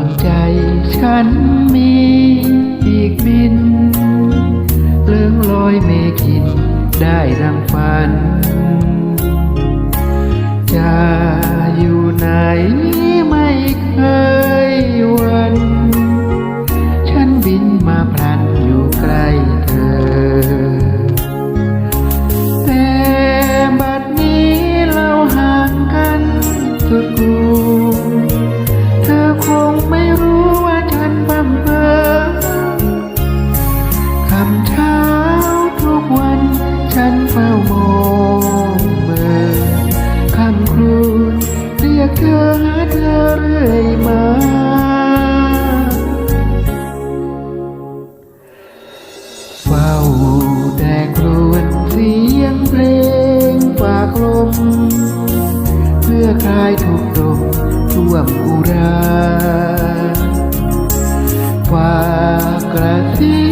วงใจฉันมีอีกบิน เลื่องลอยเมฆินได้ดังฝันจาก เธอหาเธอเรื่อยมาเฝ้าแต่ครวนเสียงเพลงฝากลม เพื่อคลายทุกข์ดมท่วมอุราฝากกระซิบ